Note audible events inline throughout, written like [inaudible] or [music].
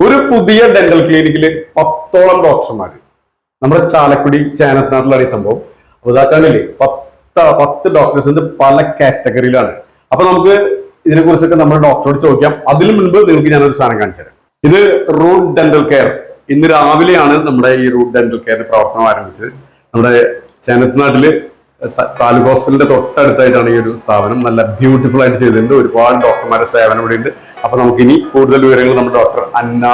ഒരു പുതിയ ഡെന്റൽ ക്ലിനിക്കിൽ പത്തോളം ഡോക്ടർമാർ നമ്മുടെ ചാലക്കുടി ചേനത്തനാട്ടിലാണ് ഈ സംഭവം. അപ്പൊ ഇതാക്കാണില്ലേ പത്ത് ഡോക്ടേഴ്സ് ഉണ്ട് പല കാറ്റഗറിയിലാണ് അപ്പൊ നമുക്ക് ഇതിനെ കുറിച്ചൊക്കെ നമ്മുടെ ഡോക്ടറോട് ചോദിക്കാം. അതിനു മുൻപ് നിങ്ങൾക്ക് ഞാനൊരു സാധനം കാണിച്ചു തരാം. ഇത് റൂട്ട് ഡെന്റൽ കെയർ ഇന്ന് രാവിലെയാണ് നമ്മുടെ ഈ റൂട്ട് ഡെന്റൽ കെയറിന്റെ പ്രവർത്തനം ആരംഭിച്ചത്. നമ്മുടെ ചേനത്തനാട്ടിൽ താലൂക്ക് ഹോസ്പിറ്റലിന്റെ തൊട്ടടുത്തായിട്ടാണ് ഈ ഒരു സ്ഥാപനം. നല്ല ബ്യൂട്ടിഫുൾ ആയിട്ട് ചെയ്തിട്ടുണ്ട്. ഒരുപാട് ഡോക്ടർമാരുടെ സേവനം ഇവിടെ ഉണ്ട്. അപ്പൊ നമുക്ക് ഇനി കൂടുതൽ വിവരങ്ങൾ നമ്മുടെ ഡോക്ടർ അന്ന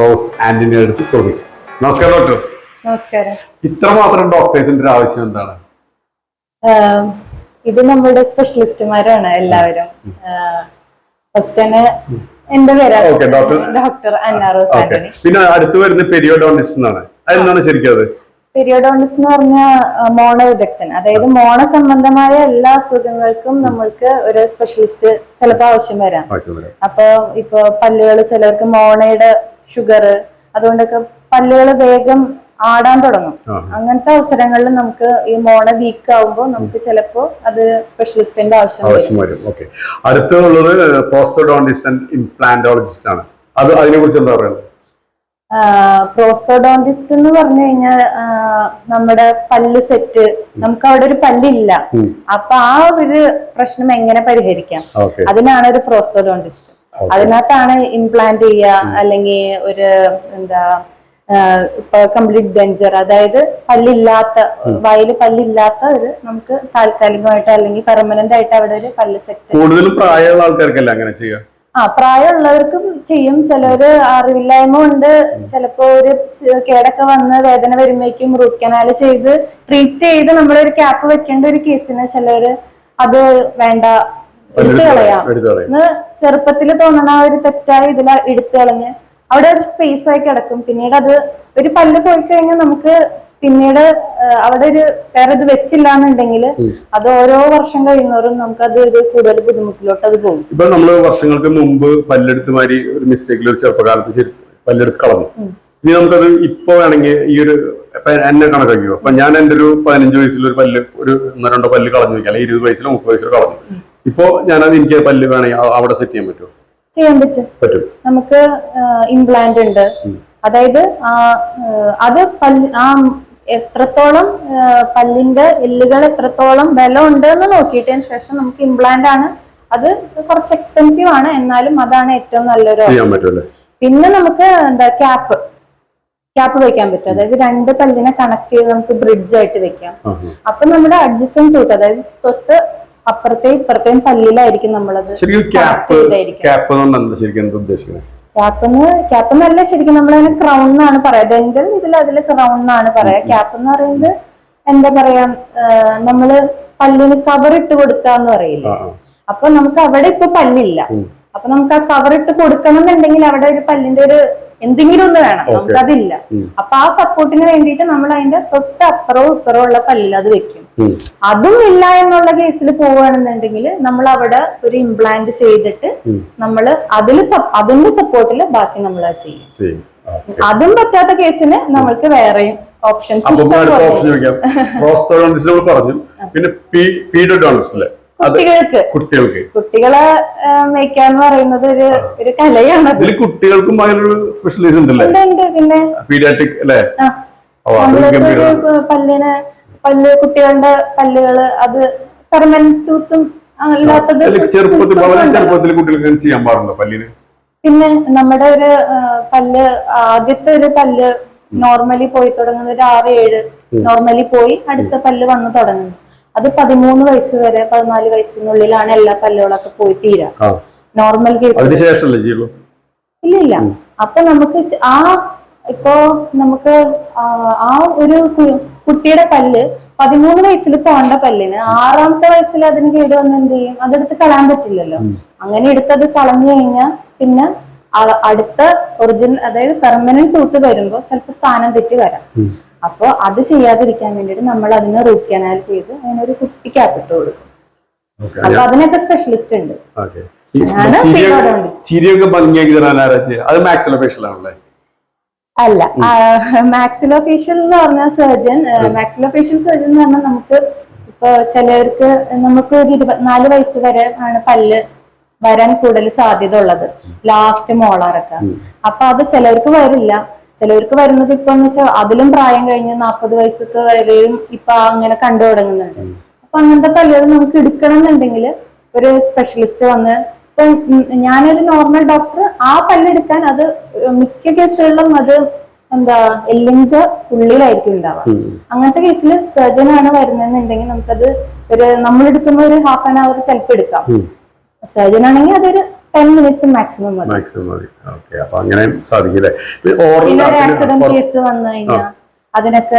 റോസ് ആന്റണിയുടെ അടുത്ത് ചോദിക്കാം. നമസ്കാരം ഡോക്ടർ. നമസ്കാരം. ഇത്രമാത്രം ഡോക്ടേഴ്സിന്റെ ആവശ്യം എന്താണ്? ഇത് നമ്മുടെ സ്പെഷ്യലിസ്റ്റുമാരാണ് എല്ലാവരും. ഫസ്റ്റ് തന്നെ എന്റെ പേരാണ്. ഡോക്ടർ. അന്നാറോസ് റോസ് ആന്റണി. പിന്നെ അടുത്ത് വരുന്ന പെരിയോഡോണിസ്റ്റ് എന്നാണ്? അതെന്താണ് ശരിക്കും അത്? പീരിയോഡോണ്ടിസ് എന്ന് പറഞ്ഞ മോണ വിദഗ്ധൻ അതായത് മോണ സംബന്ധമായ എല്ലാ അസുഖങ്ങൾക്കും നമ്മൾക്ക് ഒരു സ്പെഷ്യലിസ്റ്റ് ചിലപ്പോൾ ആവശ്യം വരാം. അപ്പൊ ഇപ്പൊ പല്ലുകൾ ചിലർക്ക് മോണയുടെ ഷുഗർ അതുകൊണ്ടൊക്കെ പല്ലുകൾ വേഗം ആടാൻ തുടങ്ങും. അങ്ങനത്തെ അവസരങ്ങളിൽ നമുക്ക് ഈ മോണ വീക്ക് ആവുമ്പോൾ നമുക്ക് ചിലപ്പോ അത് സ്പെഷ്യലിസ്റ്റിന്റെ ആവശ്യം വരും. ഓക്കെ അടുത്തുള്ളത് പോസ്റ്റോഡോണ്ടിസ്റ്റ് ഇംപ്ലാന്റോളജിസ്റ്റ് ആണ്. അത് അതിനെ കുറിച്ച് എന്താ പറയുന്നത് പ്രോസ്റ്റോഡോണ്ടിസ്റ്റ് എന്ന് പറഞ്ഞു കഴിഞ്ഞാൽ നമ്മുടെ പല്ല് സെറ്റ് നമുക്ക് അവിടെ ഒരു പല്ലില്ല. അപ്പൊ ആ ഒരു പ്രശ്നം എങ്ങനെ പരിഹരിക്കാം? അതിനാണ് ഒരു പ്രോസ്തോഡോണ്ടിസ്റ്റ്. അതിനകത്താണ് ഇംപ്ലാന്റ് ചെയ്യുക അല്ലെങ്കിൽ ഒരു എന്താ ഇപ്പൊ കംപ്ലീറ്റ് ഡെഞ്ചർ അതായത് പല്ലില്ലാത്ത വായിൽ പല്ലില്ലാത്ത ഒരു നമുക്ക് താൽക്കാലികമായിട്ട് അല്ലെങ്കിൽ പെർമനന്റ് ആയിട്ട് അവിടെ ഒരു പല്ല് സെറ്റ് കൂടുതലും പ്രായമുള്ള ആൾക്കാർക്കല്ല അങ്ങനെ ചെയ്യുക? ആ പ്രായമുള്ളവർക്കും ചെയ്യും. ചിലര് അറിവില്ലായ്മ കൊണ്ട് ചിലപ്പോ ഒരു കേടൊക്കെ വന്ന് വേദന വരുമ്പോഴേക്കും റൂട്ട് കനാൽ ചെയ്ത് ട്രീറ്റ് ചെയ്ത് നമ്മളൊരു ക്യാപ്പ് വെക്കേണ്ട ഒരു കേസിന് ചിലര് അത് വേണ്ട എടുത്തു കളയാം ചെറുപ്പത്തിൽ തോന്നണ ഒരു തെറ്റായി ഇതിൽ എടുത്തു കളഞ്ഞ്. അവിടെ ഒരു സ്പേസ് ആയി കിടക്കും. പിന്നീട് അത് ഒരു പല്ല് പോയി കഴിഞ്ഞാൽ നമുക്ക് പിന്നീട് അവിടെ ഒരു വേറെ ഇത് വെച്ചില്ല എന്നുണ്ടെങ്കിൽ അത് ഓരോ വർഷം കഴിയുന്നവരും നമുക്ക് അത് ഒരു കൂടുതൽ ബുദ്ധിമുട്ടിലോട്ട് അത് പോകും. ഇപ്പൊ നമ്മൾ വർഷങ്ങൾക്ക് മുമ്പ് പല്ലെടുത്ത് മാതിരി ഒരു മിസ്റ്റേക്കിൽ ഒരു ചെറുപ്പകാലത്ത് പല്ലെടുത്ത് കളഞ്ഞു. ഇനി നമുക്കത് ഇപ്പൊ വേണമെങ്കിൽ ഈ ഒരു എന്നെ കണക്കാക്കിയോ അപ്പൊ ഞാൻ എന്റെ ഒരു പതിനഞ്ച് വയസ്സിൽ ഒരു പല്ല് ഒരു ഒന്നോ രണ്ടോ പല്ല് കളഞ്ഞു വെക്കാം. അല്ലെങ്കിൽ ഇരുപത് വയസ്സിലോ മുപ്പത് വയസ്സിലോ കളഞ്ഞു. ഇപ്പോ ഞാനത് എനിക്ക് പല്ല് വേണമെങ്കിൽ അവിടെ സെറ്റ് ചെയ്യാൻ പറ്റുമോ? ചെയ്യാൻ പറ്റും. പറ്റും. നമുക്ക് ഇംപ്ലാന്റ് ഉണ്ട്. അതായത് അത് പല്ല് ആ എത്രത്തോളം പല്ലിന്റെ എല്ലുകൾ എത്രത്തോളം ബലം ഉണ്ട് എന്ന് നോക്കിയിട്ടതിന് ശേഷം നമുക്ക് ഇംപ്ലാന്റ് ആണ്. അത് കുറച്ച് എക്സ്പെൻസീവ് ആണ്. എന്നാലും അതാണ് ഏറ്റവും നല്ലൊരു പിന്നെ നമുക്ക് എന്താ ക്യാപ്പ് ക്യാപ്പ് വെക്കാൻ പറ്റും. അതായത് രണ്ട് പല്ലിനെ കണക്ട് ചെയ്ത് നമുക്ക് ബ്രിഡ്ജ് ആയിട്ട് വെക്കാം. അപ്പൊ നമ്മുടെ അഡ്ജസ്റ്റൻ ടൂത്ത് അതായത് തൊട്ട് അപ്പുറത്തെയും ഇപ്പുറത്തെയും പല്ലിലായിരിക്കും നമ്മളത് ക്യാപ്പ് ചെയ്തായിരിക്കും. ക്യാപ്പ് എന്താ ശരിക്കും എന്താ ഉദ്ദേശിക്കുന്നത് ക്യാപ്പ് എന്നല്ല ശരിക്കും നമ്മൾ അതിന് ക്രൗൺ എന്നാണ് പറയാ. ഡെന്റൽ ഇതിൽ അതിൽ ക്രൗൺ എന്നാണ് പറയാ. ക്യാപ്പ് എന്ന് പറയുന്നത് എന്താ പറയാ നമ്മൾ പല്ലിന് കവർ ഇട്ട് കൊടുക്കാന്ന് പറയില്ലേ? അപ്പൊ നമുക്ക് അവിടെ ഇപ്പൊ പല്ലില്ല. അപ്പൊ നമുക്ക് ആ കവർ ഇട്ട് കൊടുക്കണം എന്നുണ്ടെങ്കിൽ അവിടെ ഒരു പല്ലിന്റെ ഒരു എന്തെങ്കിലും ഒന്ന് വേണം. നമുക്ക് അതില്ല ഉം. അപ്പൊ ആ സപ്പോർട്ടിന് വേണ്ടിയിട്ട് നമ്മൾ അതിന്റെ തൊട്ട് അപ്പുറവും ഇപ്പുറവും ഉള്ള പല്ലിൽ അത് വെക്കും. അതും ഇല്ല എന്നുള്ള കേസിൽ പോവുകയാണെന്നുണ്ടെങ്കിൽ നമ്മൾ അവിടെ ഒരു ഇംപ്ലാന്റ് ചെയ്തിട്ട്. നമ്മൾ അതിൽ അതിന്റെ സപ്പോർട്ടിൽ ബാക്കി നമ്മൾ ആ ചെയ്യും. അതും പറ്റാത്ത കേസിന് നമ്മൾക്ക് വേറെയും ഓപ്ഷൻസ് ഓപ്ഷൻ ചോദിക്കാം. [laughs] പറഞ്ഞു. പിന്നെ അല്ലേ കുട്ടികൾക്ക്. കുട്ടികൾക്ക്. കുട്ടികളെ മേക്കാന്ന് പറയുന്നത് ഒരു ഒരു കലയാണ് ഇതിൽ കുട്ടികൾക്കും അതിലൊരു സ്പെഷ്യലൈസ് ഉണ്ടല്ലേ? ഉണ്ട് ഉണ്ട് പിന്നെ പീഡിയാട്രിക് അല്ലേ? പല്ലിന് പല്ല് കുട്ടികളുടെ പല്ലുകൾ അത് പെർമനന്റ് ടൂത്തും അല്ലാത്തത് അല്ല, ചെറുപ്പത്തിൽ വളരെ ചെറുപ്പത്തിൽ കുട്ടികൾക്ക് ചെയ്യാൻ പാടുണ്ടോ പല്ലിന്? പിന്നെ നമ്മുടെ ഒരു പല്ല് ആദ്യത്തെ ഒരു പല്ല് നോർമലി പോയി തുടങ്ങുന്ന ഒരു ആറ് ഏഴ് നോർമലി പോയി അടുത്ത പല്ല് വന്ന് തുടങ്ങുന്നു. അത് പതിമൂന്ന് വയസ്സ് വരെ പതിനാല് വയസ്സിനുള്ളിലാണ് എല്ലാ പല്ലുകളൊക്കെ പോയി തീരാ. നോർമൽ കേസ് ഇല്ല ഇല്ല. അപ്പൊ നമുക്ക് ആ ഇപ്പോ നമുക്ക് ആ ഒരു കുട്ടിയുടെ പല്ല് പതിമൂന്ന് വയസ്സിൽ പോകേണ്ട പല്ലിന് ആറാമത്തെ വയസ്സിൽ അതിന് കേട് വന്ന് എന്ത് ചെയ്യും? അതെടുത്ത് കളയാൻ പറ്റില്ലല്ലോ. അങ്ങനെ എടുത്തത് കളഞ്ഞു കഴിഞ്ഞാൽ പിന്നെ അടുത്ത ഒറിജിനൽ അതായത് പെർമനന്റ് ടൂത്ത് വരുമ്പോൾ ചിലപ്പോൾ സ്ഥാനം തെറ്റി വരാം. അപ്പോൾ അത് ചെയ്യാതിരിക്കാൻ വേണ്ടിയിട്ട് നമ്മൾ അതിനെ റൂട്ട് കനാൽ ചെയ്ത് ഒരു കുട്ടി ക്യാപിട്ട് കൊടുക്കും. അപ്പൊ അതിനൊക്കെ സ്പെഷ്യലിസ്റ്റ് ഉണ്ട്. ചിരിയൊക്കെ ഭംഗിയാക്കി തരാൻ ആരാ അത് മാക്സിലോ ഫേഷ്യൽ ആണല്ലേ? അല്ല മാക്സിലോഫേഷ്യൽ എന്ന് പറഞ്ഞ സർജൻ മാക്സിലോ ഫേഷ്യൽ സർജൻ എന്ന് പറഞ്ഞാൽ നമുക്ക് ഇപ്പൊ ചിലർക്ക് നമുക്ക് ഒരു ഇരുപത്തിനാല് വയസ്സ് വരെ ആണ് പല്ല് വരാൻ കൂടുതൽ സാധ്യത ഉള്ളത്. ലാസ്റ്റ് മോളാറൊക്കെ അപ്പൊ അത് ചിലർക്ക് വരില്ല. ചിലർക്ക് വരുന്നത് ഇപ്പൊ എന്ന് വെച്ചാൽ അതിലും പ്രായം കഴിഞ്ഞ് നാൽപ്പത് വയസ്സൊക്കെ വരെയും ഇപ്പൊ അങ്ങനെ കണ്ടു തുടങ്ങുന്നുണ്ട്. അപ്പൊ അങ്ങനത്തെ പല്ലുകൾ നമുക്ക് എടുക്കണം എന്നുണ്ടെങ്കിൽ ഒരു സ്പെഷ്യലിസ്റ്റ് വന്ന് ഇപ്പൊ ഞാനൊരു നോർമൽ ഡോക്ടർ ആ പല്ലെടുക്കാൻ അത് മിക്ക കേസുകളിലും അത് എന്താ എല്ലിന്റെ ഉള്ളിലായിരിക്കും ഉണ്ടാവുക. അങ്ങനത്തെ കേസിൽ സർജൻ ആണ് വരുന്നതെന്നുണ്ടെങ്കിൽ നമുക്കത് ഒരു നമ്മൾ എടുക്കുമ്പോൾ ഒരു ഹാഫ് ആൻ അവർ ചിലപ്പോൾ എടുക്കാം. സർജൻ ആണെങ്കിൽ അതൊരു ടെൻ മിനിറ്റ്സ് മാക്സിമം മതി. മാക്സിമം മതി. ഓക്കെ അപ്പൊ അങ്ങനെ സാധിക്കില്ലേ? പിന്നെ ഒരു ആക്സിഡന്റ് കേസ് വന്നു കഴിഞ്ഞാൽ അതിനൊക്കെ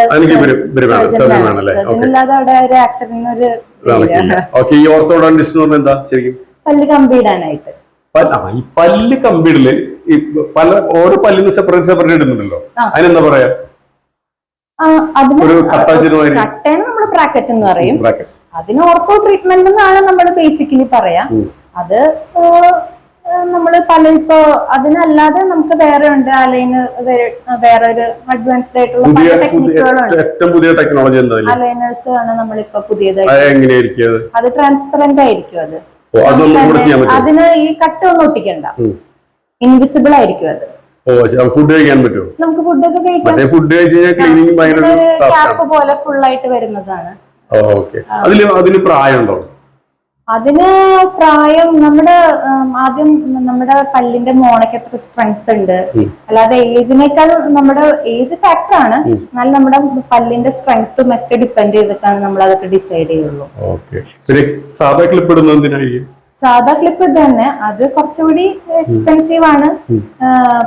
ഇല്ലാതെ അവിടെ ഒരു ആക്സിഡന്റ് ഒരു നടക്കില്ല. ഓക്കെ ഈ ഓർത്തോഡോണ്ടിസ്റ്റ് എന്ന് പറഞ്ഞാൽ എന്താ ശരിക്കും? പല്ല് കമ്പിയിടാനായിട്ട്. ഈ പല്ല് കമ്പിടിൽ ഈ പല ഓരോ പല്ലിന് സെപ്പറേറ്റ് സെപ്പറേറ്റ് ഇടുന്നുണ്ടല്ലോ. അതിനെന്താ പറയാ? കട്ടേനെ നമ്മൾ ബ്രാക്കറ്റ് എന്ന് പറയും. അതിന് ഓർത്തോ ട്രീറ്റ്മെന്റ് എന്നാണ് നമ്മൾ ബേസിക്കലി പറയാ. അത് നമ്മൾ പല ഇപ്പോ അതിനല്ലാതെ നമുക്ക് വേറെ ഉണ്ട്. അലൈന് വേറെ ഒരു അഡ്വാൻസ്ഡ് ആയിട്ടുള്ള പല ടെക്നിക്കുകളുണ്ട് ഏറ്റവും പുതിയ ടെക്നോളജി? അലൈനേഴ്സ് ആണ് നമ്മളിപ്പോ പുതിയതായിട്ട്. അത് ട്രാൻസ്പെറന്റ് ആയിരിക്കും അത്. അതിന് ഈ കട്ട് ഒന്നും ഒട്ടിക്കണ്ട. ഇൻവിസിബിൾ ആയിരിക്കും അത്. ഫുഡ് കഴിക്കാൻ പറ്റുമോ? നമുക്ക് ഫുഡൊക്കെ കഴിക്കാം. ഫുഡ് കഴിച്ച് പോലെ ഫുൾ ആയിട്ട് വരുന്നതാണ്. ഓക്കെ. അതിൽ അതിന് പ്രായമുണ്ടോ? അതിന് പ്രായം നമ്മുടെ ആദ്യം നമ്മുടെ പല്ലിന്റെ മോണയ്ക്ക് എത്ര സ്ട്രെങ്ത് ഉണ്ട്. അല്ലാതെ ഏജിനേക്കാൾ നമ്മുടെ ഏജ് ഫാക്ടർ ആണ്. എന്നാൽ നമ്മുടെ പല്ലിന്റെ സ്ട്രെങ്ത്തും ഒക്കെ ഡിപ്പെൻഡ് ചെയ്തിട്ടാണ് നമ്മൾ അതൊക്കെ ഡിസൈഡ് ചെയ്യുള്ളൂ. ഓക്കെ പിന്നെ സാധാ ക്ലിപ്പ് ഇടുന്നത് സാധാ ക്ലിപ്പ് ഇത് തന്നെ അത് കുറച്ചുകൂടി എക്സ്പെൻസീവ് ആണ്.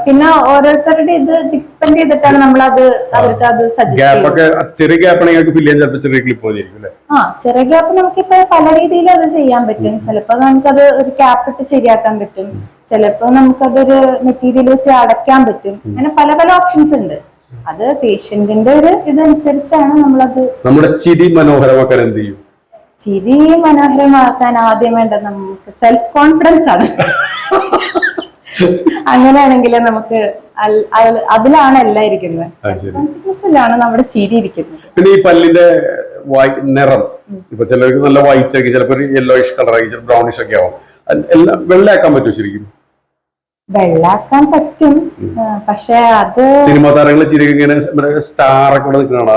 പിന്നെ ഓരോരുത്തരുടെ ഇത് ഡിപ്പെൻഡ് ചെയ്തിട്ടാണ് നമ്മൾ അത് അവർക്ക് അത് സജസ്റ്റ് ഗ്യാപ്പ് ചെറിയ ഗ്യാപ്പ് ക്ലിപ്പ് ആ ചെറിയ ഗ്യാപ്പ് നമുക്കിപ്പോ പല രീതിയിൽ അത് ചെയ്യാൻ പറ്റും. ചിലപ്പോ നമുക്കത് ഒരു ക്യാപ്പ് ഇട്ട് ശരിയാക്കാൻ പറ്റും. ചിലപ്പോ നമുക്കതൊരു മെറ്റീരിയൽ വെച്ച് അടയ്ക്കാൻ പറ്റും. അങ്ങനെ പല പല ഓപ്ഷൻസ് ഉണ്ട്. അത് പേഷ്യന്റിന്റെ ഒരു ഇതനുസരിച്ചാണ് നമ്മളത് നമ്മുടെ ചിരി മനോഹരമാക്കാൻ എന്ത് ചെയ്യും? ചിരി മനോഹരമാക്കാൻ ആദ്യം വേണ്ടത് നമുക്ക് സെൽഫ് കോൺഫിഡൻസ് ആണ്. അങ്ങനെയാണെങ്കിൽ നമുക്ക് അതിലാണ് എല്ലാം ഇരിക്കുന്നത്. കോൺഫിഡൻസിലാണ് നമ്മുടെ ചിരി ഇരിക്കുന്നത്. പിന്നെ ഈ പല്ലിന്റെ നിറം. ഇപ്പൊ ചിലർക്ക് നല്ല വൈറ്റ് ആക്കി ചിലപ്പോ ഒരു യെല്ലോയിഷ് കളർ ആക്കി ചിലപ്പോൾ ബ്രൗണിഷ് ഒക്കെ ആവും. എല്ലാം വെള്ളയാക്കാൻ പറ്റും ശരിക്കും? വെള്ളാക്കാൻ പറ്റും. പക്ഷെ അത് സിനിമാ താരങ്ങളെ ചിരി ഇങ്ങനെ സ്റ്റാർ ഒക്കെ നിൽക്കണോ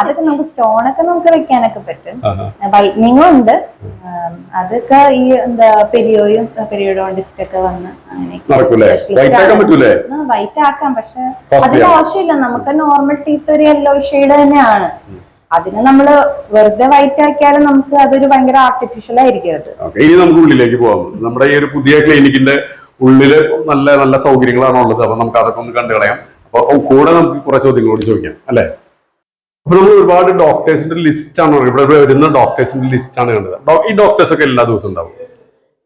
അതൊക്കെ നമുക്ക് സ്റ്റോൺ ഒക്കെ നമുക്ക് വെക്കാനൊക്കെ പറ്റും. വൈറ്റനിങ്ങും ഉണ്ട് അതൊക്കെ ഈ എന്താ പെരിയോയും പെരിയോഡോണ്ടിസ്റ്റ് ഒക്കെ വന്ന് പറ്റൂലേ? വൈറ്റ് ആക്കാം. പക്ഷെ അത് അതിന് ആവശ്യമില്ല. നമുക്ക് നോർമൽ ടീത്ത് ഒരു യെല്ലോ ഷെയ്ഡ് തന്നെയാണ്. അതിന് നമ്മൾ വെറുതെ വൈറ്റ് ആക്കിയാലും നമുക്ക് അതൊരു ഭയങ്കര ആർട്ടിഫിഷ്യൽ ആയിരിക്കും അത്. ഇനി നമുക്ക് ഉള്ളിലേക്ക് പോകാം നമ്മുടെ ഈ ഒരു പുതിയ ക്ലിനിക്കിന്റെ ഉള്ളിൽ നല്ല നല്ല സൗകര്യങ്ങളാണ് ഉള്ളത്. അപ്പൊ നമുക്ക് അതൊക്കെ ഒന്ന് കണ്ടു കളയാം അപ്പൊ കൂടെ നമുക്ക് കുറെ ചോദ്യങ്ങളോട് ചോദിക്കാം അല്ലെ? അപ്പൊ നമ്മൾ ഒരുപാട് ഡോക്ടേഴ്സിന്റെ ലിസ്റ്റ് ആണ് ഇവിടെ വരുന്ന ഡോക്ടേഴ്സിന്റെ ലിസ്റ്റ് ആണ് കണ്ടത്. ഈ ഡോക്ടേഴ്സ് ഒക്കെ എല്ലാ ദിവസവും ഉണ്ടാവും.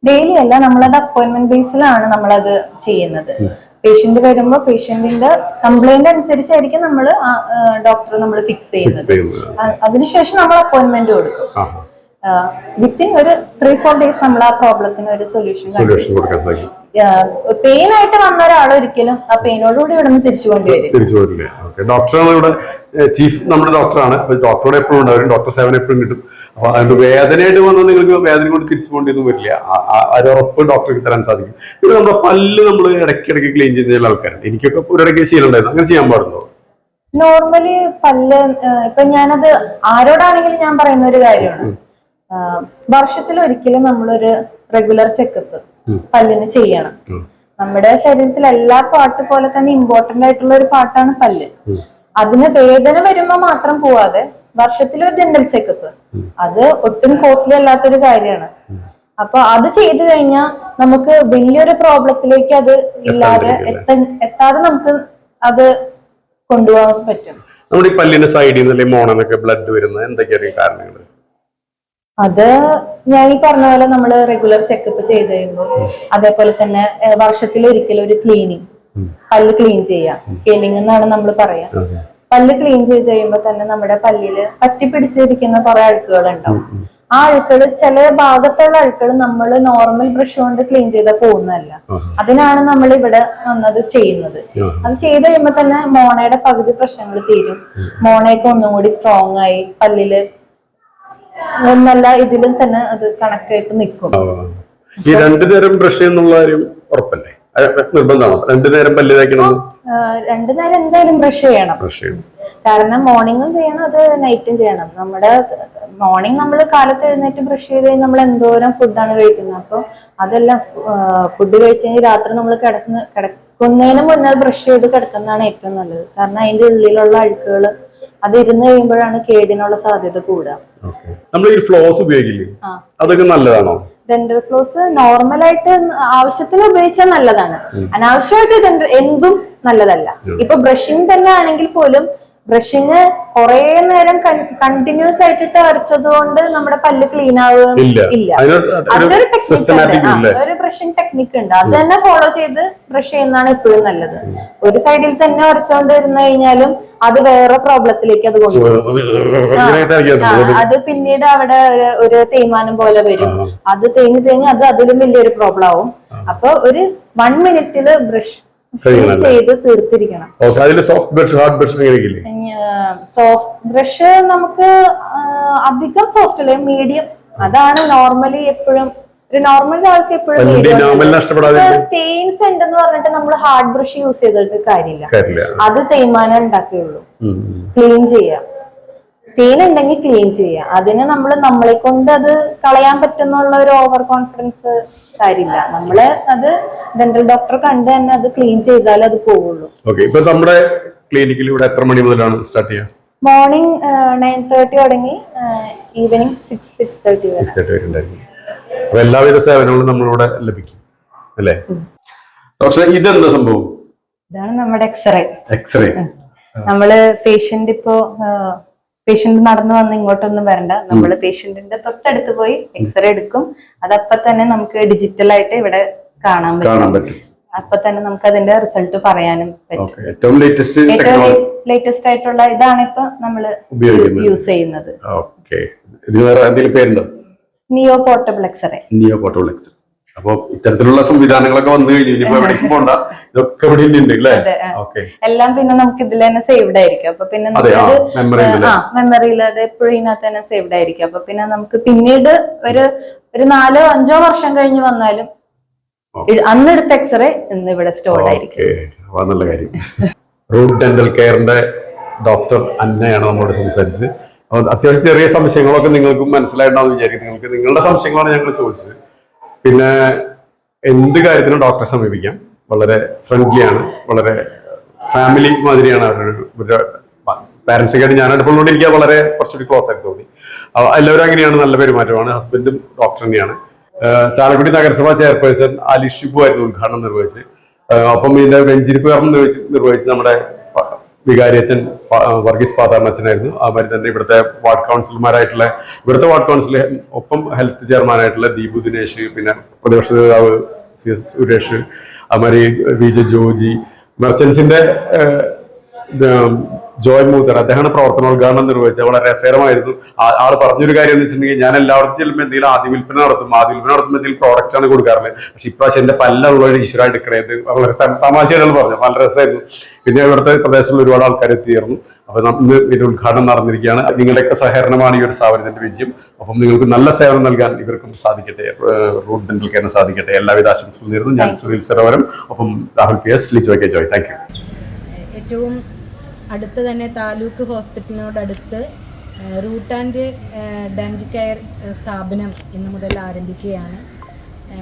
ഡെയിലി അല്ല നമ്മളത് അപ്പോയിന്റ്മെന്റ് ബേസിലാണ് നമ്മളത് ചെയ്യുന്നത്. പേഷ്യന്റ് വരുമ്പോൾ പേഷ്യന്റിന്റെ കംപ്ലൈന്റ് അനുസരിച്ചായിരിക്കും നമ്മൾ ഡോക്ടറെ നമ്മൾ ഫിക്സ് ചെയ്യുന്നത്. അതിനുശേഷം നമ്മൾ അപ്പോയിന്റ്മെന്റ് കൊടുക്കും. വിത്തിൻ ഒരു ത്രീ ഫോർ ഡേയ്സ് നമ്മൾ ആ പ്രോബ്ലത്തിന് ഒരു സൊല്യൂഷൻ സൊല്യൂഷൻ കൊടുക്കാൻ സാധിക്കും. പെയിൻ ആയിട്ട് വന്ന ഒരാൾ ഒരിക്കലും ആ പെയിനോടുകൂടി ഇവിടെ നിന്ന് തിരിച്ചു കൊണ്ടുവരും തിരിച്ചു പോരില്ലേ ഓക്കെ ഡോക്ടറാണ് ഇവിടെ ചീഫ് നമ്മുടെ ഡോക്ടറാണ് ഡോക്ടറോട് എപ്പോഴും ഉണ്ടാവും. ഡോക്ടർ സേവൻ എപ്പോഴും കിട്ടും. അപ്പൊ അതുകൊണ്ട് വേദനയായിട്ട് വന്നാൽ നിങ്ങൾക്ക് വേദന കൊണ്ട് തിരിച്ചു പോകേണ്ടിയൊന്നും വരില്ല. ഒരു ഉറപ്പ് ഡോക്ടർക്ക് തരാൻ സാധിക്കും. പിന്നെ നമ്മുടെ പല്ല് നമ്മൾ ഇടയ്ക്കിടയ്ക്ക് ക്ലീൻ ചെയ്യുന്ന ആൾക്കാരുണ്ട്. എനിക്കൊക്കെ ഒരിടയ്ക്ക് ശീലം ഉണ്ടായിരുന്നു അങ്ങനെ ചെയ്യാൻ പാടുണ്ടോ? നോർമലി പല്ല് ഇപ്പൊ ഞാനത് ആരോടാണെങ്കിലും ഞാൻ പറയുന്ന ഒരു കാര്യമാണ്. വർഷത്തിൽ ഒരിക്കലും നമ്മളൊരു റെഗുലർ ചെക്കപ്പ് പല്ലിന് ചെയ്യണം. നമ്മുടെ ശരീരത്തിൽ എല്ലാ പാട്ട് പോലെ തന്നെ ഇമ്പോർട്ടന്റ് ആയിട്ടുള്ള ഒരു പാട്ടാണ് പല്ല്. അതിന് വേദന വരുമ്പോൾ മാത്രം പോവാതെ വർഷത്തിൽ ഒരു ഡെന്റൽ ചെക്കപ്പ് അത് ഒട്ടും കോസ്റ്റ്ലി അല്ലാത്തൊരു കാര്യമാണ്. അപ്പൊ അത് ചെയ്തു കഴിഞ്ഞാൽ നമുക്ക് വലിയൊരു പ്രോബ്ലത്തിലേക്ക് അത് ഇല്ലാതെ എത്ത എത്താതെ നമുക്ക് അത് കൊണ്ടുപോകാൻ പറ്റും. നമ്മുടെ ഈ പല്ലിന്റെ സൈഡിൽ നിന്നല്ലേ മോണെന്നൊക്കെ ബ്ലഡ് വരുന്നത്? എന്തൊക്കെയായിരിക്കും കാരണങ്ങൾ അത് ഞാൻ ഈ പറഞ്ഞ പോലെ നമ്മൾ റെഗുലർ ചെക്കപ്പ് ചെയ്ത് കഴിയുമ്പോൾ അതേപോലെ തന്നെ വർഷത്തിൽ ഒരിക്കലും ഒരു ക്ലീനിങ് പല്ല് ക്ലീൻ ചെയ്യാം. സ്കെയിലിംഗ് എന്നാണ് നമ്മൾ പറയാ. പല്ല് ക്ലീൻ ചെയ്ത് കഴിയുമ്പോൾ തന്നെ നമ്മുടെ പല്ലിൽ പറ്റിപ്പിടിച്ചിരിക്കുന്ന കുറെ അഴുക്കുകൾ ഉണ്ടാവും. ആ അഴുക്കൾ ചില ഭാഗത്തുള്ള അഴുക്കൾ നമ്മൾ നോർമൽ ബ്രഷ് കൊണ്ട് ക്ലീൻ ചെയ്താൽ പോകുന്നതല്ല. അതിനാണ് നമ്മൾ ഇവിടെ വന്നത് ചെയ്യുന്നത്. അത് ചെയ്ത് കഴിയുമ്പോൾ തന്നെ മോണയുടെ പകുതി പ്രശ്നങ്ങൾ തീരും. മോണയൊക്കെ ഒന്നും കൂടി സ്ട്രോങ് ആയി പല്ലിൽ നല്ല ഇതിലും തന്നെ അത് കണക്ട് ആയിട്ട് നിൽക്കും ഈ രണ്ടു നേരം ബ്രഷ് ചെയ്യുന്നുള്ള കാര്യം ഉറപ്പല്ലേ? നിർബന്ധമാണോ? രണ്ടു നേരം പല്ല് തേക്കണം രണ്ടു നേരം എന്തായാലും ബ്രഷ് ചെയ്യണം. ബ്രഷ് ചെയ്യണം. കാരണം മോർണിംഗും ചെയ്യണം അത് നൈറ്റും ചെയ്യണം. നമ്മുടെ മോർണിംഗ് നമ്മൾ കാലത്ത് എഴുന്നേറ്റ് ബ്രഷ് ചെയ്ത് കഴിഞ്ഞാൽ നമ്മൾ എന്തോരം ഫുഡാണ് കഴിക്കുന്നത്. അപ്പോൾ അതെല്ലാം ഫുഡ് കഴിച്ച് കഴിഞ്ഞാൽ രാത്രി നമ്മൾ കിടക്കുന്ന കിടക്കുന്നതിന് മുന്നേ ബ്രഷ് ചെയ്ത് കിടക്കുന്നതാണ് ഏറ്റവും നല്ലത്. കാരണം അതിന്റെ ഉള്ളിലുള്ള അഴുക്കുകൾ അത് ഇരുന്ന് കഴിയുമ്പോഴാണ് കേടിനുള്ള സാധ്യത കൂടുക. നമ്മൾ ഈ ഫ്ലോസ് ഉപയോഗിക്കില്ലേ? ആ. അതൊക്കെ നല്ലതാണോ? ഡെന്റൽ ഫ്ലോസ് നോർമൽ ആയിട്ട് ആവശ്യത്തിന് ഉപയോഗിച്ചാൽ നല്ലതാണ്. അനാവശ്യമായിട്ട് എന്തും നല്ലതല്ല. ഇപ്പൊ ബ്രഷിംഗ് തന്നെ ആണെങ്കിൽ പോലും ബ്രഷിങ് കുറെ നേരം കണ്ടിന്യൂസ് ആയിട്ട് അരച്ചത് കൊണ്ട് നമ്മുടെ പല്ല് ക്ലീൻ ആവുക ഇല്ല. അതൊരു ടെക്നിക്ക് ഒരു ബ്രഷിങ് ടെക്നിക്ക് ഉണ്ട്. അത് തന്നെ ഫോളോ ചെയ്ത് ബ്രഷ് ചെയ്യുന്നതാണ് എപ്പോഴും നല്ലത്. ഒരു സൈഡിൽ തന്നെ അരച്ചോണ്ട് ഇരുന്നു കഴിഞ്ഞാലും അത് വേറെ പ്രോബ്ലത്തിലേക്ക് അത് കൊണ്ടുപോകും. അത് പിന്നീട് അവിടെ ഒരു- തേയ്മാനം പോലെ വരും. അത് തേഞ്ഞ് തേഞ്ഞ് അത് അതിലും വലിയൊരു പ്രോബ്ലം ആവും. അപ്പൊ ഒരു വൺ മിനിറ്റിൽ ബ്രഷ്? ചെയ്ത് തീർത്തിരിക്കണം. ഓക്കെ അതിൽ സോഫ്റ്റ് ബ്രഷ് ഹാർഡ് ബ്രഷ് അങ്ങനെയൊക്കെ സോഫ്റ്റ് ബ്രഷ് നമുക്ക് അധികം സോഫ്റ്റ് അല്ലേ മീഡിയം അതാണ് നോർമലി എപ്പോഴും ഒരു നോർമൽ ആൾക്ക് എപ്പോഴും സ്റ്റെയിൻസ് ഉണ്ടെന്ന് പറഞ്ഞിട്ട് നമ്മൾ ഹാർഡ് ബ്രഷ് യൂസ് ചെയ്തിട്ട് കാര്യമില്ല. കാര്യമില്ല. അത് തേയ്മാനം ഉണ്ടാക്കുകയുള്ളൂ ക്ലീൻ ചെയ്യാം. സ്റ്റെയിൻ ഉണ്ടെങ്കിൽ ക്ലീൻ ചെയ്യുക. അതിന് നമ്മൾ നമ്മളെ കൊണ്ട് അത് കളയാൻ പറ്റുന്നുള്ള ഒരു ഓവർ കോൺഫിഡൻസ് കാര്യമില്ല. നമ്മൾ അത് ഡെന്റൽ ഡോക്ടർ കണ്ട് തന്നെ അത് ക്ലീൻ ചെയ്താലേ അത് പോവുള്ളൂ. ഓക്കെ ഇപ്പൊ നമ്മുടെ ക്ലിനിക്കിൽ ഇവിടെ എത്ര മണി മുതലാണ് സ്റ്റാർട്ട് ചെയ്യുക? മോർണിംഗ് നയൻ തേർട്ടി തുടങ്ങി ഈവനിങ് സിക്സ് സിക്സ് തേർട്ടി വരെ. സിക്സ് തേർട്ടി വരെ ഉണ്ടായിരിക്കും. അപ്പൊ എല്ലാവിധ സേവനങ്ങളും നമ്മളിവിടെ ലഭിക്കും. അല്ലേ? ഡോക്ടർ ഇതെന്താ സംഭവം? ഇതാണ് നമ്മുടെ എക്സ്റേ എക്സ്റേ നമ്മൾ പേഷ്യന്റ് ഇപ്പോ പേഷ്യന്റ് നടന്നു വന്ന് ഇങ്ങോട്ടൊന്നും വരണ്ട. നമ്മൾ പേഷ്യന്റിന്റെ തൊട്ടടുത്ത് പോയി എക്സ്റേ എടുക്കും. അതപ്പൊ തന്നെ നമുക്ക് ഡിജിറ്റൽ ആയിട്ട് ഇവിടെ കാണാൻ പറ്റും. അപ്പൊ തന്നെ നമുക്ക് അതിന്റെ റിസൾട്ട് പറയാനും പറ്റും. ഏറ്റവും ലേറ്റസ്റ്റ് ആയിട്ടുള്ള ഇതാണ് ഇപ്പൊ നമ്മൾ യൂസ് ചെയ്യുന്നത്. Neo portable x ray neo portable x ray അപ്പൊ ഇത്തരത്തിലുള്ള സംവിധാനങ്ങളൊക്കെ വന്നു കഴിഞ്ഞു. ഇനിയിപ്പോ എവിടേക്കും പോണ്ട. ഇതൊക്കെ ഇവിടെ ഉണ്ട് അല്ലേ ഓക്കെ. എല്ലാം പിന്നെ നമുക്ക് ഇതിൽ തന്നെ സേവ്ഡ് ആയിരിക്കും. അപ്പൊ പിന്നെ മെമ്മറിയിൽ അത് എപ്പോഴും ഇതിനകത്ത് തന്നെ സേവ്ഡ് ആയിരിക്കും. അപ്പൊ പിന്നെ നമുക്ക് പിന്നീട് ഒരു ഒരു നാലോ അഞ്ചോ വർഷം കഴിഞ്ഞ് വന്നാലും അന്ന് എടുത്ത എക്സ്റേ ഇന്ന് ഇവിടെ സ്റ്റോർഡ് ആയിരിക്കും. നല്ല കാര്യം. റൂട്ട് ഡെന്റൽ കെയറിന്റെ ഡോക്ടർ അന്നയാണ് നമ്മളോട് സംസാരിച്ചത്. അത്യാവശ്യം ചെറിയ സംശയങ്ങളൊക്കെ നിങ്ങൾക്ക് മനസ്സിലായിട്ടുണ്ടാവും വിചാരിക്കും നിങ്ങൾക്ക് നിങ്ങളുടെ സംശയങ്ങളാണ് ഞങ്ങൾ ചോദിച്ചത്. പിന്നെ എന്ത് കാര്യത്തിനും ഡോക്ടറെ സമീപിക്കാം. വളരെ ഫ്രണ്ട്ലി ആണ്. വളരെ ഫാമിലി മാതിരിയാണ് അവരുടെ പാരൻസൊക്കെ ആയിട്ട് ഞാൻ അടുപ്പുള്ളതുകൊണ്ട് വളരെ കുറച്ചുകൂടി ക്ലോസ് ആയിട്ട് തോന്നി. എല്ലാവരും അങ്ങനെയാണ്. നല്ല പെരുമാറ്റമാണ്. ഹസ്ബൻഡും ഡോക്ടർ തന്നെയാണ്. ചാലക്കുടി നഗരസഭ ചെയർപേഴ്സൺ അലി ഷിബു ആയിരുന്നു ഉദ്ഘാടനം നിർവഹിച്ച് അപ്പം ഇതിന്റെ വെഞ്ചിരിപ്പ് കർമ്മം നിർവഹിച്ച് നിർവഹിച്ച് നമ്മുടെ പ- വികാരി അച്ഛൻ പ- വർഗീസ് പാതാറിന് അച്ഛനായിരുന്നു അതുമാതിരി തന്നെ ഇവിടുത്തെ വാർഡ് കൗൺസിലർമാരായിട്ടുള്ള ഇവിടുത്തെ വാർഡ് കൗൺസിൽ ഒപ്പം ഹെൽത്ത് ചെയർമാനായിട്ടുള്ള ദീപു ദിനേശ് പിന്നെ പ്രതിപക്ഷ നേതാവ് സി എസ് സുരേഷ് അതുമാതിരി വി ജെ ജോജി മെർച്ചൻസിന്റെ ജോയ് മൂത്തർ അദ്ദേഹമാണ് പ്രവർത്തനോദ്ഘാടനം നിർവഹിച്ചത് വളരെ രസകരമായിരുന്നു. ആൾ പറഞ്ഞൊരു കാര്യം എന്ന് വെച്ചിട്ടുണ്ടെങ്കിൽ ഞാൻ എല്ലാവർക്കും ചെല്ലുമ്പോൾ എന്തെങ്കിലും ആദ്യ വിൽപ്പന നടത്തും ആദ്യ വിൽപ്പന നടത്തുമ്പോൾ എന്തെങ്കിലും പ്രോഡക്റ്റ് ആണ് കൊടുക്കാറുള്ളത്. പക്ഷെ ഇപ്രാവശ്യം എന്റെ പല്ലുള്ള ഒരു ഈശ്വരമായിട്ട് എടുക്കണത് വളരെ തമാശയാണ് പറഞ്ഞു നല്ല രസമായിരുന്നു. പിന്നെ ഇവിടുത്തെ പ്രദേശത്തുള്ള ഒരുപാട് ആൾക്കാർ എത്തിയിരുന്നു. അപ്പൊ ഇന്ന് ഇതിന്റെ ഉദ്ഘാടനം നടന്നിരിക്കുകയാണ്. നിങ്ങളുടെയൊക്കെ സഹകരണമാണ് ഈ ഒരു സ്ഥാപനത്തിന്റെ വിജയം. അപ്പം നിങ്ങൾക്ക് നല്ല സേവനം നൽകാൻ ഇവർക്കും സാധിക്കട്ടെ. റൂട്ട് ഡെന്റൽ കെയറിന് സാധിക്കട്ടെ. എല്ലാവിധ ആശംസകളും നേരുന്നു. ഞാൻ സുനിൽ സരോവരം. അപ്പം Rahul P S Lijo K Joy. Thank you. ഏറ്റവും അടുത്ത് തന്നെ താലൂക്ക് ഹോസ്പിറ്റലിനോടടുത്ത് റൂട്ട് ആൻഡ് ഡെന്റ് കെയർ സ്ഥാപനം ഇന്നു മുതൽ ആരംഭിക്കുകയാണ്.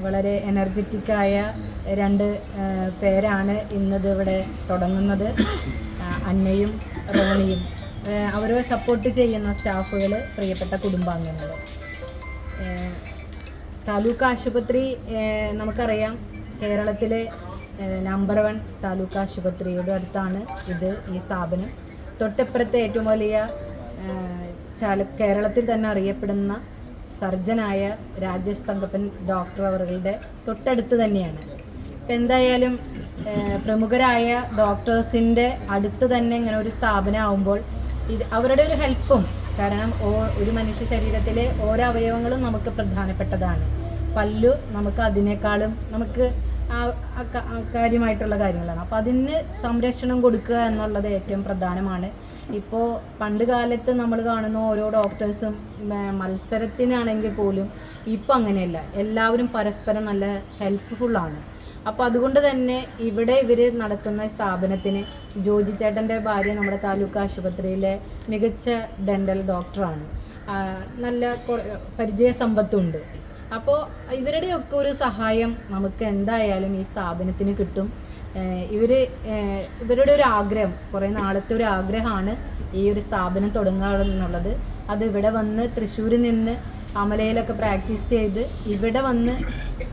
വളരെ എനർജറ്റിക്കായ രണ്ട് പേരാണ് ഇന്നത് ഇവിടെ തുടങ്ങുന്നത് അന്നയും റോണിയും. അവരെ സപ്പോർട്ട് ചെയ്യുന്ന സ്റ്റാഫുകൾ പ്രിയപ്പെട്ട കുടുംബാംഗങ്ങൾ താലൂക്ക് ആശുപത്രി നമുക്കറിയാം കേരളത്തിലെ നമ്പർ വൺ താലൂക്ക് ആശുപത്രിയുടെ അടുത്താണ് ഇത് ഈ സ്ഥാപനം. തൊട്ടപ്പുറത്തെ ഏറ്റവും വലിയ ചാല കേരളത്തിൽ തന്നെ അറിയപ്പെടുന്ന സർജനായ രാജേഷ് തങ്കപ്പൻ ഡോക്ടർ അവരുടെ തൊട്ടടുത്ത് തന്നെയാണ്. ഇപ്പം എന്തായാലും പ്രമുഖരായ ഡോക്ടേഴ്സിന്റെ അടുത്ത് തന്നെ ഇങ്ങനെ ഒരു സ്ഥാപനം ആവുമ്പോൾ ഇത് അവരുടെ ഒരു ഹെൽപ്പും കാരണം ഒരു മനുഷ്യ ശരീരത്തിലെ ഓരോ അവയവങ്ങളും നമുക്ക് പ്രധാനപ്പെട്ടതാണ്. പല്ലു നമുക്ക് അതിനേക്കാളും നമുക്ക് കാര്യമായിട്ടുള്ള കാര്യങ്ങളാണ്. അപ്പോൾ അതിന് സംരക്ഷണം കൊടുക്കുക എന്നുള്ളത് ഏറ്റവും പ്രധാനമാണ്. ഇപ്പോൾ പണ്ട് കാലത്ത് നമ്മൾ കാണുന്ന ഓരോ ഡോക്ടേഴ്സും മത്സരത്തിനാണെങ്കിൽ പോലും ഇപ്പം അങ്ങനെയല്ല. എല്ലാവരും പരസ്പരം നല്ല ഹെൽപ്ഫുള്ളാണ് അപ്പോൾ അതുകൊണ്ട് തന്നെ ഇവിടെ ഇവർ നടത്തുന്ന സ്ഥാപനത്തിന് ജോജി ചേട്ടന്റെ ഭാര്യ നമ്മുടെ താലൂക്ക് ആശുപത്രിയിലെ മികച്ച ഡെന്റൽ ഡോക്ടറാണ് നല്ല പരിചയ സമ്പത്തുണ്ട്. അപ്പോൾ ഇവരുടെയൊക്കെ ഒരു സഹായം നമുക്ക് എന്തായാലും ഈ സ്ഥാപനത്തിന് കിട്ടും. ഇവർ ഇവരുടെ ഒരു ആഗ്രഹം കുറേ നാളത്തെ ഒരു ആഗ്രഹമാണ് ഈ ഒരു സ്ഥാപനം തുടങ്ങുകയെന്നുള്ളത് അത് ഇവിടെ വന്ന് തൃശ്ശൂരിൽ നിന്ന് അമലയിലൊക്കെ പ്രാക്ടീസ് ചെയ്ത് ഇവിടെ വന്ന്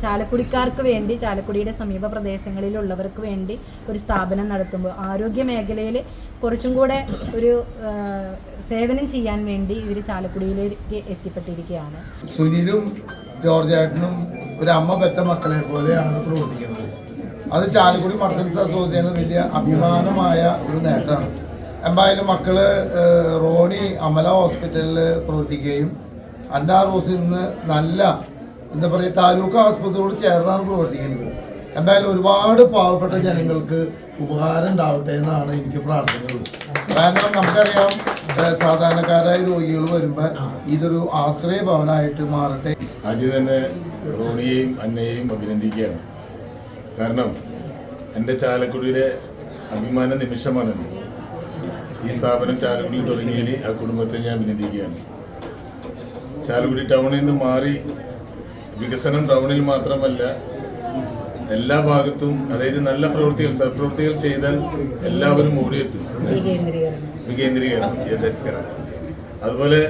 ചാലക്കുടിക്കാർക്ക് വേണ്ടി ചാലക്കുടിയുടെ സമീപ പ്രദേശങ്ങളിലുള്ളവർക്ക് വേണ്ടി ഒരു സ്ഥാപനം നടത്തുമ്പോൾ ആരോഗ്യ മേഖലയിൽ കുറച്ചും കൂടെ ഒരു സേവനം ചെയ്യാൻ വേണ്ടി ഇവർ ചാലക്കുടിയിലേക്ക് എത്തിപ്പെട്ടിരിക്കുകയാണ്. സുനിലും ജോർജേട്ടനും ഒരു അമ്മ പെറ്റ മക്കളെ പോലെയാണ് പ്രവർത്തിക്കുന്നത്. അത് ചാലക്കുടി മർച്ചൻസ് അസോസിയേഷൻ വലിയ അഭിമാനമായ ഒരു നേട്ടമാണ്. എന്തായാലും മക്കൾ റോണി അമല ഹോസ്പിറ്റലിൽ പ്രവർത്തിക്കുകയും അന്നാ റോസിൽ നിന്ന് നല്ല എന്താ പറയുക താലൂക്ക് ആസ്പത്രിയോട് ചേർന്നാണ് പ്രവർത്തിക്കുന്നത്. എന്തായാലും ഒരുപാട് പാവപ്പെട്ട ജനങ്ങൾക്ക് ഉപകാരം ഉണ്ടാവട്ടെ എന്നാണ് എനിക്ക് പ്രാർത്ഥനയുള്ളത് കാരണം നമുക്കറിയാം സാധാരണക്കാരായ രോഗികൾ വരുമ്പോൾ ഇതൊരു ആശ്രയ ഭവനായിട്ട് മാറട്ടെ. ആദ്യം തന്നെ റോണിയെയും അന്നയെയും അഭിനന്ദിക്കുകയാണ്. കാരണം എന്റെ ചാലക്കുടിയുടെ അഭിമാന നിമിഷമാണ് ഈ സ്ഥാപനം ചാലക്കുടിയിൽ തുടങ്ങിയതിൽ ആ കുടുംബത്തെ ഞാൻ അഭിനന്ദിക്കുകയാണ്. ചാലക്കുടി ടൗണിൽ നിന്ന് മാറി വികസനം ടൗണിൽ മാത്രമല്ല എല്ലാ ഭാഗത്തും അതായത് നല്ല പ്രവൃത്തികൾ സത്പ്രവൃത്തികൾ ചെയ്താൽ എല്ലാവരും ഓടിയെത്തും. വികേന്ദ്രീകരണം. അതുപോലെ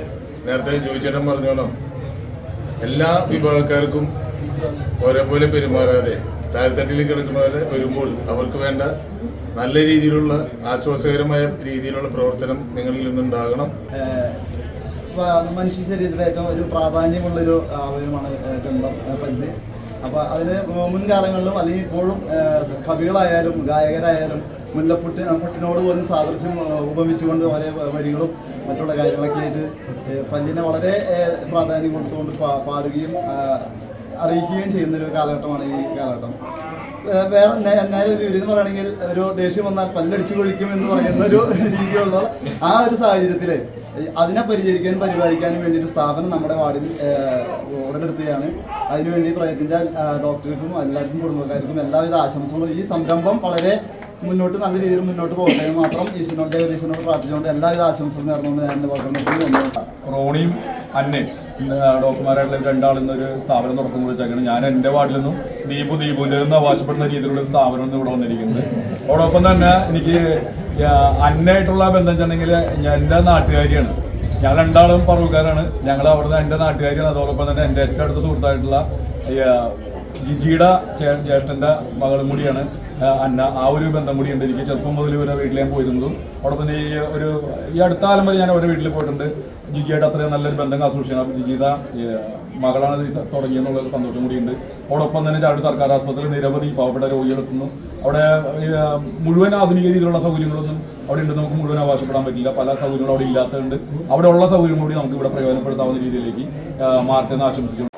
നേരത്തെ ജോയിച്ചേട്ടൻ പറഞ്ഞോണം. എല്ലാ വിഭാഗക്കാർക്കും ഒരേപോലെ പെരുമാറാതെ താഴ്ത്തട്ടിൽ കിടക്കുന്നവരെ വരുമ്പോൾ അവർക്ക് വേണ്ട നല്ല രീതിയിലുള്ള ആശ്വാസകരമായ രീതിയിലുള്ള പ്രവർത്തനം നിങ്ങളിൽ നിന്നുണ്ടാകണം. മനുഷ്യ ശരീരത്തിലെ ഏറ്റവും ഒരു പ്രാധാന്യമുള്ളൊരു അവയവമാണ് പല്ല്. അപ്പോൾ അതിന് മുൻകാലങ്ങളിലും അല്ലെങ്കിൽ ഇപ്പോഴും കവികളായാലും ഗായകരായാലും മുല്ലപ്പൊട്ടി പുട്ടിനോട് പോലും സാദൃശ്യം ഉപമിച്ചുകൊണ്ട് ഓരോ വരികളും മറ്റുള്ള കാര്യങ്ങളൊക്കെ ആയിട്ട് പല്ലിനെ വളരെ പ്രാധാന്യം കൊടുത്തുകൊണ്ട് പാടുകയും അറിയിക്കുകയും അറിയിക്കുകയും ചെയ്യുന്നൊരു കാലഘട്ടമാണ് ഈ കാലഘട്ടം. വേറെ നേരെ വിവരം പറയുകയാണെങ്കിൽ ഒരു ദേഷ്യം വന്നാൽ പല്ലടിച്ച് കൊളിക്കും എന്ന് പറയുന്ന ഒരു രീതിയുള്ള ആ ഒരു സാഹചര്യത്തിൽ അതിനെ പരിചരിക്കാനും പരിപാലിക്കാനും വേണ്ടി ഒരു സ്ഥാപനം നമ്മുടെ വാർഡിൽ ഉടനെടുത്തുകയാണ് അതിനുവേണ്ടി പ്രയത്നിച്ച ഡോക്ടർക്കും എല്ലാവർക്കും കുടുംബക്കാർക്കും എല്ലാവിധ ആശംസകളും. ഈ സംരംഭം വളരെ മുന്നോട്ട് നല്ല രീതിയിൽ മുന്നോട്ട് പോകട്ടെ മാത്രം ഈശ്വരനോട് ഈശ്വരനോട് പ്രാർത്ഥിച്ചുകൊണ്ട് എല്ലാവിധ ആശംസകളും നേർന്നുകൊണ്ട് ഞാൻ എന്റെ വാക്കുകൾ റോണിയും അന്നയും ഡോക്ടർമാരായിട്ടുള്ള രണ്ടാൾ ഇന്നൊരു സ്ഥാപനം തുടക്കം കുറിച്ചേക്കാണ് ഞാൻ എന്റെ വാർഡിൽ നിന്നും ദീപു ദീപുവിന്റെ നിന്ന് ആവശ്യപ്പെടുന്ന രീതിയിലുള്ള ഒരു സ്ഥാപനം ഇവിടെ വന്നിരിക്കുന്നത്. അതോടൊപ്പം തന്നെ എനിക്ക് അന്നയായിട്ടുള്ള ബന്ധം വെച്ചിട്ടുണ്ടെങ്കിൽ ഞാൻ എന്റെ നാട്ടുകാരിയാണ്. ഞങ്ങൾ രണ്ടാളും പറവുകാരാണ്. ഞങ്ങൾ അവിടുന്ന് എന്റെ നാട്ടുകാരിയാണ്. അതോടൊപ്പം തന്നെ എന്റെ ഏറ്റവും അടുത്ത സുഹൃത്തായിട്ടുള്ള ജിജിയുടെ ചേ- ജ്യേഷ്ഠന്റെ മകളും കൂടിയാണ് അന്ന. ആ ഒരു ബന്ധം കൂടി ഉണ്ട്. എനിക്ക് ചെറുപ്പം മുതൽ ഇവരെ വീട്ടിൽ പോയിരുന്നതും. അവിടെ തന്നെ ഈ ഒരു ഈ അടുത്ത കാലം വരെ ഞാൻ അവരുടെ വീട്ടിൽ പോയിട്ടുണ്ട്. ജിജിയായിട്ട് അത്രയും നല്ലൊരു ബന്ധം കാസൂക്ഷിക്കണം അപ്പോൾ ജിജിയുടെ മകളാണ് ഇത് തുടങ്ങിയെന്നുള്ള സന്തോഷം കൂടിയുണ്ട്. അതോടൊപ്പം തന്നെ ചാടി സർക്കാർ ആസ്പത്രിയിൽ നിരവധി പാവപ്പെട്ട രോഗികളെത്തുന്നു അവിടെ മുഴുവൻ ആധുനിക രീതിയിലുള്ള സൗകര്യങ്ങളൊന്നും അവിടെ ഉണ്ട്. നമുക്ക് മുഴുവൻ അവകാശപ്പെടാൻ പറ്റില്ല. പല സൗകര്യങ്ങളും അവിടെ ഇല്ലാത്തതുകൊണ്ട് അവിടെ ഉള്ള സൗകര്യം കൂടി നമുക്ക് ഇവിടെ പ്രയോജനപ്പെടുത്താവുന്ന രീതിയിലേക്ക് മാറ്റം ആശംസിച്ചു